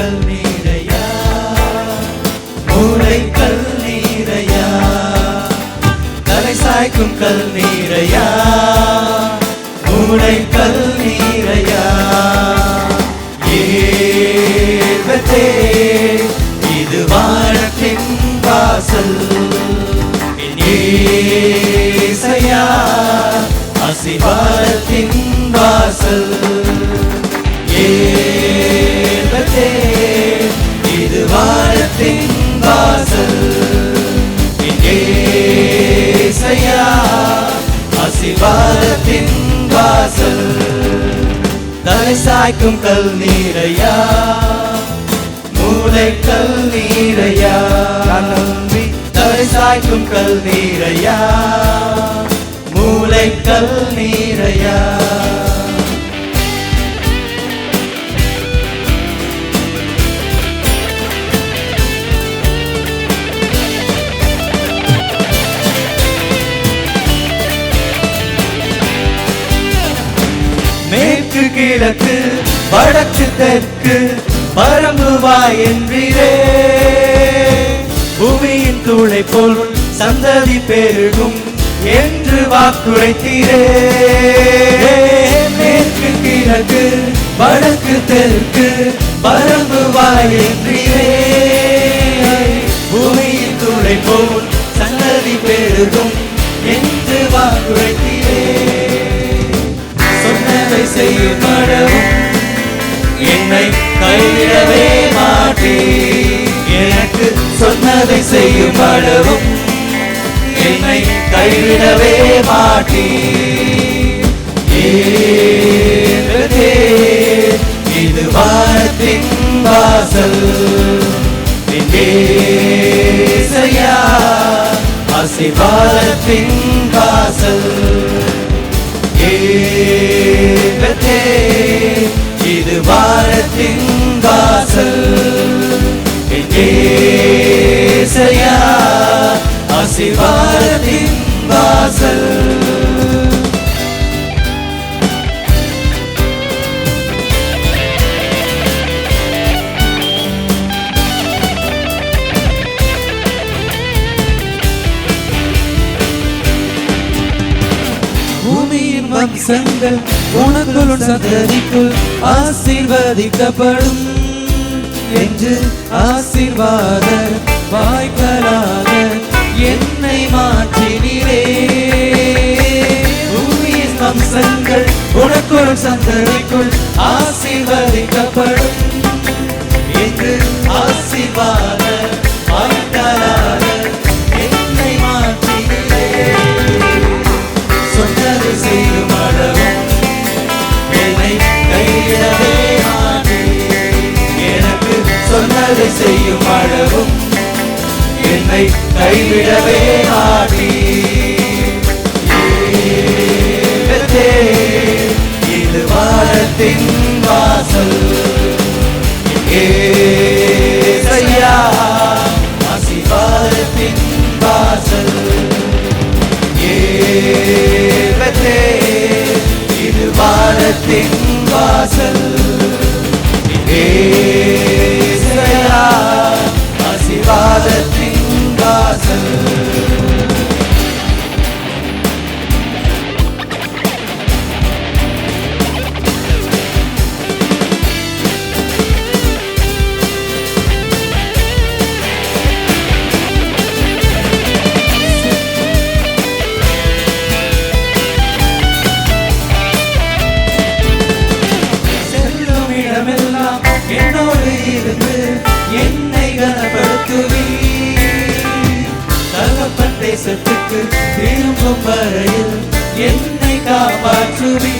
சாய்க்கும் கல் நீரையா? மூளை கல் நீரையா? தலை சாய்க்கும் கல் நீரையா? மூளை கல் நீரையா? ஏவத்தே இது வானத்தின் வாசல். என் ஏசையா ஆசீர்வாதத்தின் வாசல். வானத்தின் வாசல் என் ஏசையா வாசல். தலை சாய்க்கும் கல் நீரையா மூளை கல் நீரையா. நம்பி தலை சாய்க்கும் கல் நீரையா மூளை கல் நீரையா. மேற்கு கிழக்கு வடக்கு தெற்கு பரம்புவாய் என்றீரே பூமியின் தூளை போல் சந்ததி பெருகும் என்று வாக்குரைத்தீரே. மேற்கு கிழக்கு வடக்கு தெற்கு பரம்புவாய் என்றீரே பூமியின் தூளை போல் சந்ததி பெருகும் என்று வாக்குரைத்தீர். செய்யும் அளவும் என்னை கைவிடவே மாட்டே. எனக்கு சொன்னதை செய்யும் அளவும் என்னை கைவிடவே மாட்டே. இது வாரத்தின் வாசல். என் ஏசையா ஆசீர்வாதத்தின் வாசல். ஏகத்தே இது வம்சங்கள் உனக்குள் சந்ததிக்குள் ஆசீர்வதிக்கப்படும். என்று ஆசீர்வாத வாய்க்கலாக என்னை மாற்றினீரே. பூமியின் வம்சங்கள் உனக்குள் சந்ததிக்குள் ஆசீர்வதிக்கப்படும். என்று ஆசீர்வாத கைவிடவே ஆடி இது வாரத்தின் வாசல் ஏசையா ஆசீர்வாதத்தின் வாசல் ஏகத்தே, இது வாரத்தின் வாசல் இருந்து என்னை கனப்படுத்துவி தகப்பன் தேசத்துக்கு திரும்பும் வரையில் என்னை காப்பாற்றுவி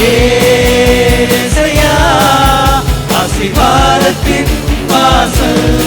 ஏசையா ஆசீர்வாதத்தின் வாசல்.